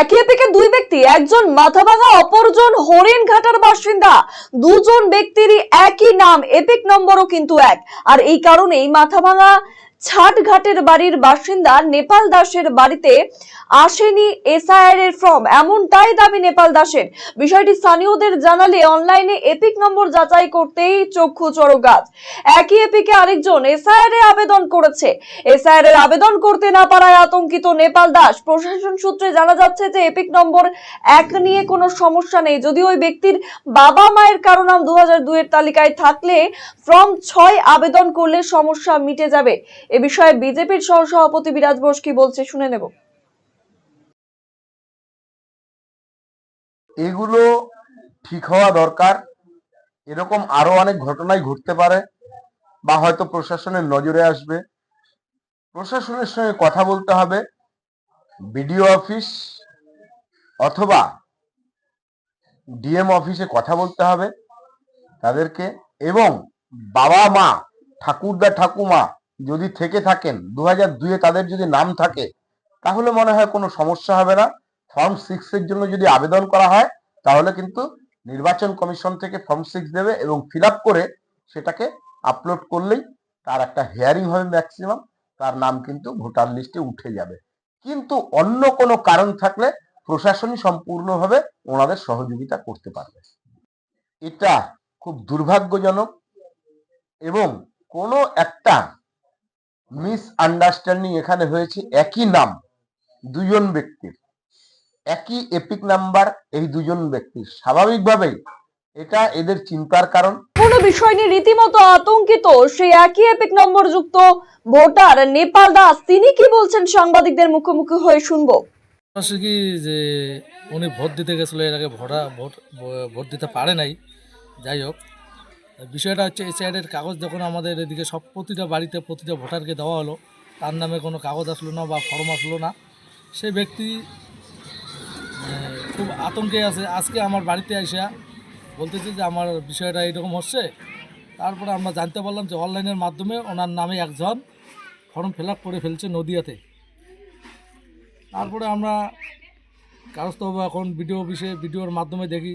একই এপিকে দুই ব্যক্তি, একজন মাথাভাঙা অপরজন হরিণঘাটার বাসিন্দা। দুজন ব্যক্তিরই একই নাম, এপিক নম্বরও কিন্তু এক। আর এই কারণেই মাথাভাঙা ছাটঘাটের বাড়ির বাসিন্দা নেপাল দাসের বাড়িতে আসেনি এসআইআর এর ফর্ম। এমনটাই দাবি নেপাল দাসের। বিষয়টি স্থানীয়দের জানালে অনলাইনে এপিক নম্বর যাচাই করতেই চক্ষু চড়ো গাছ একই এপিকে আরেকজন এসআইআর এ আবেদন করেছে। এসআইআর এর আবেদন করতে না পারায় আতঙ্কিত নেপাল দাস। প্রশাসন সূত্রে জানা যাচ্ছে যে এপিক নম্বর এক নিয়ে কোনো সমস্যা নেই। যদি ওই ব্যক্তির বাবা মায়ের কারও নাম দু এর তালিকায় থাকলে ফর্ম ছয় আবেদন করলে সমস্যা মিটে যাবে। এ বিষয়ে বিজেপির সহ সভাপতি বিরাজ বোস কি বলছে শুনে নেব। এগুলো ঠিক হওয়া দরকার। এরকম আরও অনেক ঘটনাই ঘটতে পারে বা হয়তো প্রশাসনের নজরে আসবে। প্রশাসনের সঙ্গে কথা বলতে হবে। বিডিও অফিস অথবা ডিএম অফিসে কথা বলতে হবে তাদেরকে এবং বাবা মা, ঠাকুরদা ঠাকুমা যদি থেকে থাকেন দু হাজার দুয়ে তাদের যদি নাম থাকে, তাহলে মনে হয় কোনো সমস্যা হবে না। ফর্ম সিক্স এর জন্য যদি আবেদন করা হয়, তাহলে কিন্তু নির্বাচন কমিশন থেকে ফর্ম সিক্স দেবে এবং ফিল করে সেটাকে আপলোড করলেই তার একটা হেয়ারিং হবে ম্যাক্সিমাম তার নাম কিন্তু ভোটার লিস্টে উঠে যাবে। কিন্তু অন্য কোনো কারণ থাকলে প্রশাসনই সম্পূর্ণভাবে ওনাদের সহযোগিতা করতে পারবে। এটা খুব দুর্ভাগ্যজনক এবং কোনো একটা মিস আন্ডারস্ট্যান্ডিং এখানে হয়েছে একই নাম দুজন ব্যক্তির। একই এপিক নাম্বার এই দুজন ব্যক্তির। স্বাভাবিকভাবেই এটা এদের চিন্তার কারণ। কোনো বিষয় নিয়ে রীতিমতো আতঙ্কিত সেই একই এপিক নম্বর যুক্ত ভোটার নেপাল দাস তিনি কি বলছেন সাংবাদিকদের মুখোমুখি হয়ে শুনব? হচ্ছে কি যে উনি ভোট দিতে গেছিল এর আগে ভোটা ভোট ভোট দিতে পারে নাই। যাই হোক বিষয়টা হচ্ছে এই সাইডের কাগজ যখন আমাদের এদিকে সব প্রতিটা বাড়িতে প্রতিটা ভোটারকে দেওয়া হলো, তার নামে কোনো কাগজ আসলো না বা ফর্ম আসলো না। সে ব্যক্তি খুব আতঙ্কে আছে। আজকে আমার বাড়িতে আসা বলতেছে যে আমার বিষয়টা এরকম হচ্ছে। তারপরে আমরা জানতে পারলাম যে অনলাইনের মাধ্যমে ওনার নামে একজন ফর্ম ফিল করে ফেলছে নদিয়াতে। তারপরে আমরা কাগজ এখন ভিডিও অফিসে ভিডিওর মাধ্যমে দেখি।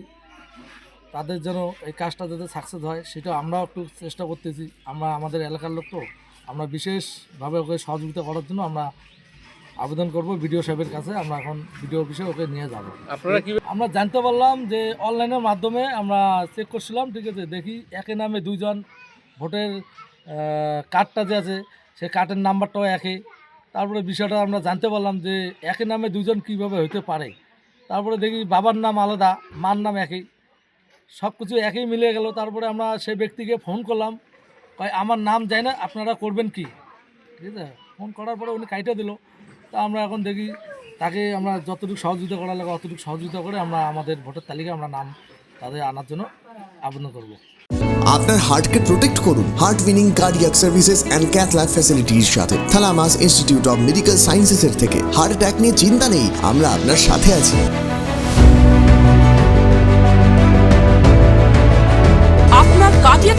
তাদের যেন এই কাজটা যাতে সাকসেস হয় সেটা আমরাও একটু চেষ্টা করতেছি। আমরা আমাদের এলাকার লোক তো আমরা বিশেষভাবে ওকে সহযোগিতা করার জন্য আমরা আবেদন করব ভিডিও সাহেবের কাছে। আমরা এখন ভিডিও অফিসে ওকে নিয়ে যাব। আপনারা কি আমরা জানতে পারলাম যে অনলাইনের মাধ্যমে আমরা চেক করছিলাম ঠিক আছে দেখি একই নামে দুইজন ভোটের কার্ডটা যে আছে সেই কার্ডের নাম্বারটাও একই তারপরে বিষয়টা আমরা জানতে পারলাম যে একই নামে দুজন কীভাবে হতে পারে। তারপরে দেখি বাবার নাম আলাদা মার নাম একই সব কিছু একই মিলে গেল। তারপরে আমরা সেই ব্যক্তিকে ফোন করলাম। কয়, আমার নাম যায় না, আপনারা করবেন কি? ঠিক আছে? ফোন করার পরে উনি কাইটা দিল। তা আমরা এখন দেখি তাকে আমরা যতটুকু সহযোগিতা করা লাগে অতটুকু সহযোগিতা করে আমরা আমাদের ভোটার তালিকায় আমরা নাম তাদের আনার জন্য আবেদন করব। আপনার হার্টকে প্রোটেক্ট করুন। Heart winning cardiac services and cath ফ্যাসিলিটির সাথে। থালামাস ইনস্টিটিউট অফ মেডিকেল সায়েন্সেসের থেকে। হার্ট অ্যাটাক নিয়ে চিন্তা নেই, আমরা আপনার সাথে আছি।